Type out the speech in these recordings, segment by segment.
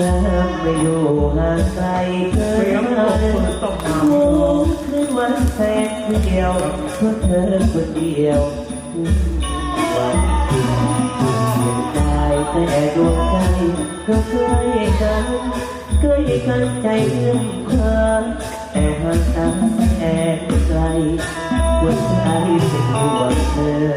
ยังไม่อยู่ห่างไกลเกินกันทุกคืนวันแสนเดียวเพื่อเธอคนเดียววันยังได้แต่ดวงใจก็ใกล้กันใกล้กันใจเอื้อมคว้าแต่ห่างตาแอบไกลหัวใจเป็นห่วงเธอ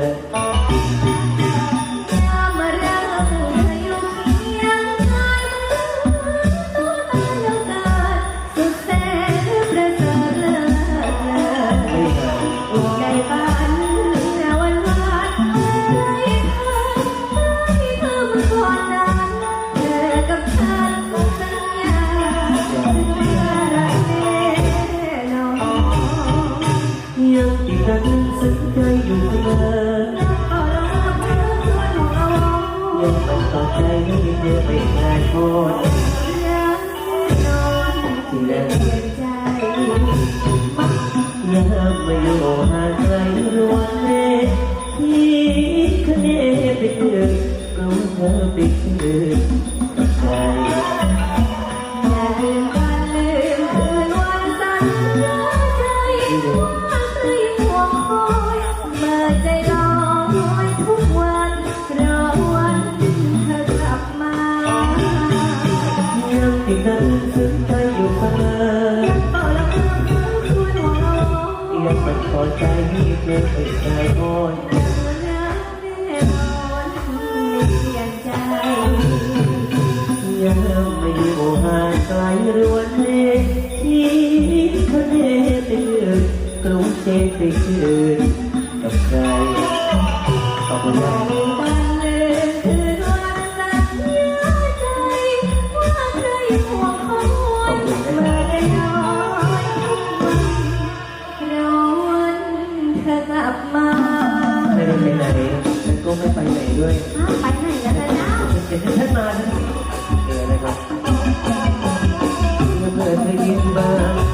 มันต่อใจให้เธอเปงานโคตรรักแน่นอนที่เปลี่ยนใจยังไม่อยู่ห่างไกลรวนเล่ที่คะแนนไปเกินกลัวเธอไปเกินกับใค ยังติดกันซึ้งใจอยู่เสมอต่อแล้วเพื่อนเพื่อนชวนของเรายังมันต่อใจให้เธอไปงานโคตรรักแน่นอนไม่เปลี่ยนใจยังไม่อยู่ห่างไกลรวนเล่ที่คะแนนไปเกินกลัวเจ็บไปเกินกับใครขอบคุณมาก เธอกลับมาไม่ได้ไปไหนฉันก็ไม่ไปไหนด้วยอ้าวไปไหนกันล่ะนะเดี๋ยวฉันมาฉันะเออนะครับเมื่อเธอยิ้มมา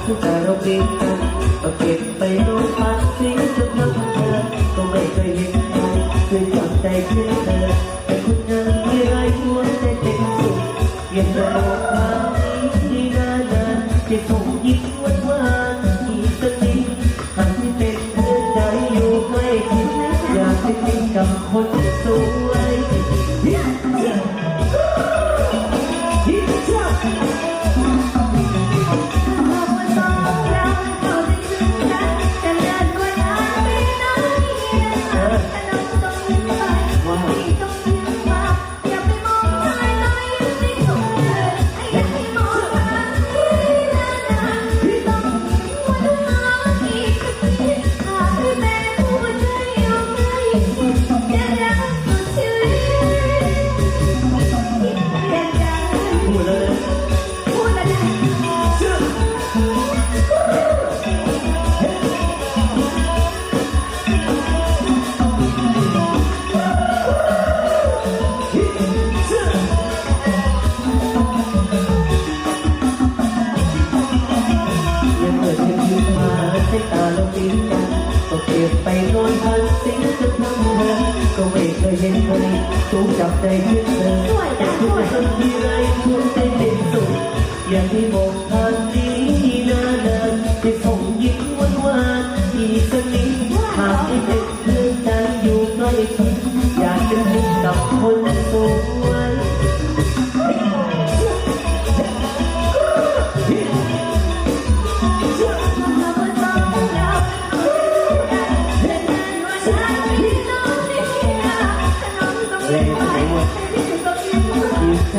ทุกแต่เราเปลี่ยนกันก็เก็บไปโน้ตพักสิ่จะทำเธอก็ไม่เคยเห็นใครเคยจับใจเพื่อเธอ ก็เก็บไปนอนพันสิ่งจะทำเธอก็ไม่เคยเห็นใครถูกจับใจยึดเธอแต่ทุกครั้งที่ไรทุกใจเป็นสุขอย่างที่บอกทางนี้นานๆจะส่งยิ้มหวานหวานๆอีกสักนิดหากไม่เป็นเพื่อนใจอยู่ใกล้ชิดอยากจะพบกับคนสวย แ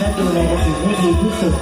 ละดูแลกระถิ่นให้ดีที่สุด